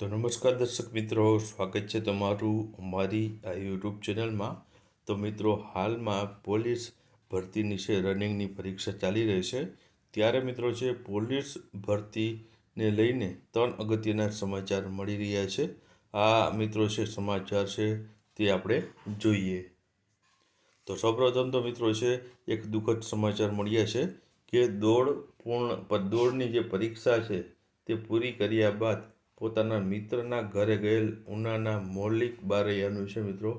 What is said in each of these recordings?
તો નમસ્કાર દર્શક મિત્રો, સ્વાગત છે તમારું અમારી આ યુટ્યુબ ચેનલમાં. તો મિત્રો, હાલમાં પોલીસ ભરતીની છે રનિંગની પરીક્ષા ચાલી રહી છે. ત્યારે મિત્રો છે પોલીસ ભરતીને લઈને ત્રણ અગત્યના સમાચાર મળી રહ્યા છે. આ મિત્રો છે સમાચાર છે તે આપણે જોઈએ. તો સૌપ્રથમ તો મિત્રો છે, એક દુઃખદ સમાચાર મળ્યા છે કે દોડ પૂર્ણ, દોડની જે પરીક્ષા છે તે પૂરી કર્યા બાદ પોતાના મિત્રના ઘરે ગયેલ ઉનાના મૌલિક બારૈયાનું છે મિત્રો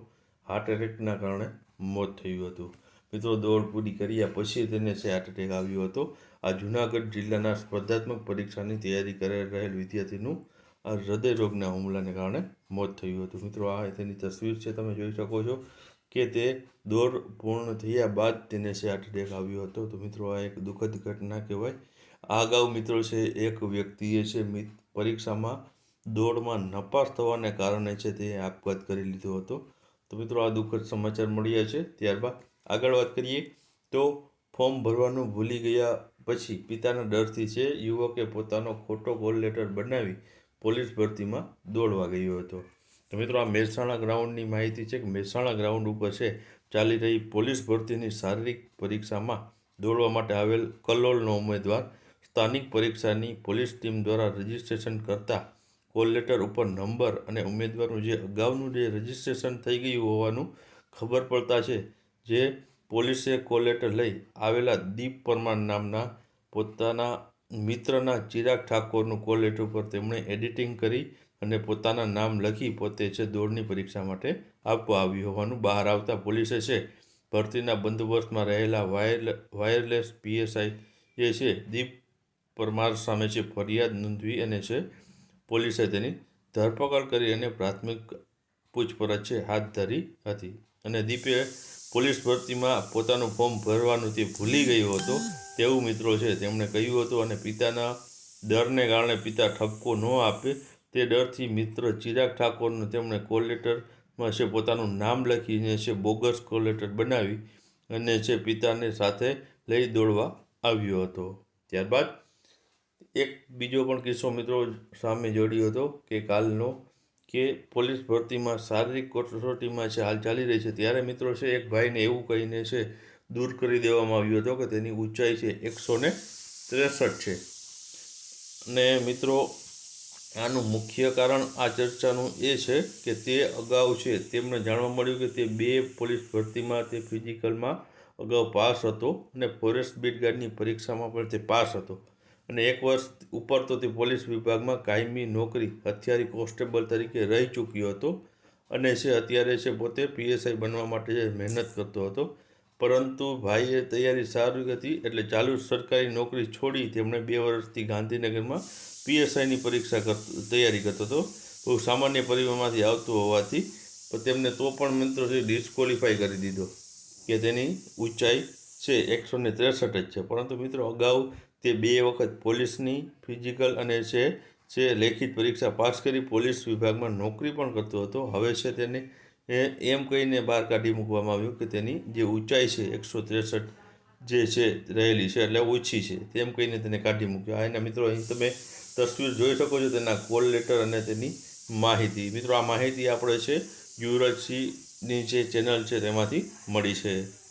હાર્ટ એટેકના કારણે મોત થયું હતું. મિત્રો દોડ પૂરી કર્યા પછી તેને છે હાર્ટ એટેક આવ્યો હતો. આ જૂનાગઢ જિલ્લાના સ્પર્ધાત્મક પરીક્ષાની તૈયારી કરી રહેલ વિદ્યાર્થીનું આ હૃદય રોગના હુમલાને કારણે મોત થયું હતું. મિત્રો, આ તેની તસવીર છે, તમે જોઈ શકો છો કે તે દોડ પૂર્ણ થયા બાદ તેને છે હાર્ટ એટેક આવ્યો હતો. તો મિત્રો, આ એક દુઃખદ ઘટના કહેવાય આ અગાઉ મિત્રો છે, એક વ્યક્તિએ છે, મિત પરીક્ષામાં દોડમાં નપાસ થવાને કારણે છે તે આપઘાત કરી લીધો હતો. તો મિત્રો આ દુઃખદ સમાચાર મળ્યા છે. ત્યારબાદ આગળ વાત કરીએ તો ફોર્મ ભરવાનું ભૂલી ગયા પછી પિતાના ડરથી છે, યુવકે પોતાનો ખોટો કોલ લેટર બનાવી પોલીસ ભરતીમાં દોડવા ગયો હતો. તો મિત્રો આ મહેસાણા ગ્રાઉન્ડની માહિતી છે કે મહેસાણા ગ્રાઉન્ડ ઉપર છે, ચાલી રહી પોલીસ ભરતીની શારીરિક પરીક્ષામાં દોડવા માટે આવેલ કલોલનો ઉમેદવાર સ્થાનિક પરીક્ષાની પોલીસ ટીમ દ્વારા રજીસ્ટ્રેશન કરતા કોલ લેટર ઉપર નંબર અને ઉમેદવારનું જે અગાઉનું જે રજીસ્ટ્રેશન થઈ ગયું હોવાનું ખબર પડતા છે, જે પોલીસે કોલ લેટર લઈ આવેલા દીપ પરમાર નામના પોતાના મિત્રના ચિરાગ ઠાકોરનું કોલ લેટર ઉપર તેમણે એડિટિંગ કરી અને પોતાના નામ લખી પોતે છે દોડની પરીક્ષા માટે આપવા આવ્યું હોવાનું બહાર આવતા પોલીસે છે. ભરતીના બંદોબસ્તમાં રહેલા વાયર વાયરલેસ પીએસઆઈ જે છે દીપ પરમાર સામે છે ફરિયાદ નોંધવી અને છે પોલીસે તેની ધરપકડ કરી અને પ્રાથમિક પૂછપરછ છે, હાથ ધરી હતી. અને દીપે પોલીસ ભરતીમાં પોતાનું ફોર્મ ભરવાનું તે ભૂલી ગયો હતો તેવું મિત્રો છે. તેમણે કહ્યું હતું અને પિતાના ડરને કારણે પિતા ઠપકો ન આપે તે ડરથી મિત્ર ચિરાગ ઠાકોરને તેમણે કોલ લેટરમાં છે પોતાનું નામ લખીને છે બોગસ કોલ લેટર બનાવી અને છે પિતાને સાથે લઈ દોડવા આવ્યો હતો. ત્યારબાદ એક બીજો પણ કિસ્સો મિત્રો સામે જોડ્યો હતો કે કાલનો કે પોલીસ ભરતીમાં શારીરિક કસોટીમાં છે હાલ ચાલી રહી છે, ત્યારે મિત્રો છે, એક ભાઈને એવું કહીને છે, દૂર કરી દેવામાં આવ્યો હતો કે તેની ઊંચાઈ છે એકસો ને ત્રેસઠ છે. અને મિત્રો, આનું મુખ્ય કારણ આ ચર્ચાનું એ છે કે તે અગાઉ છે, તેમને જાણવા મળ્યું કે તે બે પોલીસ ભરતીમાં તે ફિઝિકલમાં અગાઉ પાસ હતો અને ફોરેસ્ટ બીટ ગાર્ડની પરીક્ષામાં પણ તે પાસ હતો. અને એક વર્ષ ઉપર તો તે પોલીસ વિભાગમાં કાયમી નોકરી હથિયારી કોન્સ્ટેબલ તરીકે રહી ચૂક્યો હતો અને છે અત્યારે છે પોતે પીએસઆઈ બનવા માટે મહેનત કરતો હતો. પરંતુ ભાઈએ તૈયારી સારી હતી એટલે ચાલુ સરકારી નોકરી છોડી તેમણે બે વર્ષથી ગાંધીનગરમાં પીએસઆઈની પરીક્ષા કર, તૈયારી કરતો હતો. બહુ સામાન્ય પરિવારમાંથી આવતું હોવાથી તેમને તો પણ મંત્રોથી છે ડિસ્કોલિફાઈ કરી દીધો કે તેની ઊંચાઈ છે એકસો ને ત્રેસઠ જ છે. પરંતુ મિત્રો અગાઉ તે બે વખત પોલીસની ફિઝિકલ અને છે, જે લેખિત પરીક્ષા પાસ કરી પોલીસ વિભાગમાં નોકરી પણ કરતો હતો. હવે છે તેને એમ કહીને બહાર કાઢી મૂકવામાં આવ્યું કે તેની જે ઊંચાઈ છે, એકસો ત્રેસઠ જે છે રહેલી છે, એટલે ઓછી છે. તેમ કહીને તેને કાઢી મૂક્યો. આ એના મિત્રો, અહીં તમે તસવીર જોઈ શકો છો તેના કોલ લેટર અને તેની માહિતી. મિત્રો, આ માહિતી આપણે છે યુવરાજસિંહની જે ચેનલ છે તેમાંથી મળી છે.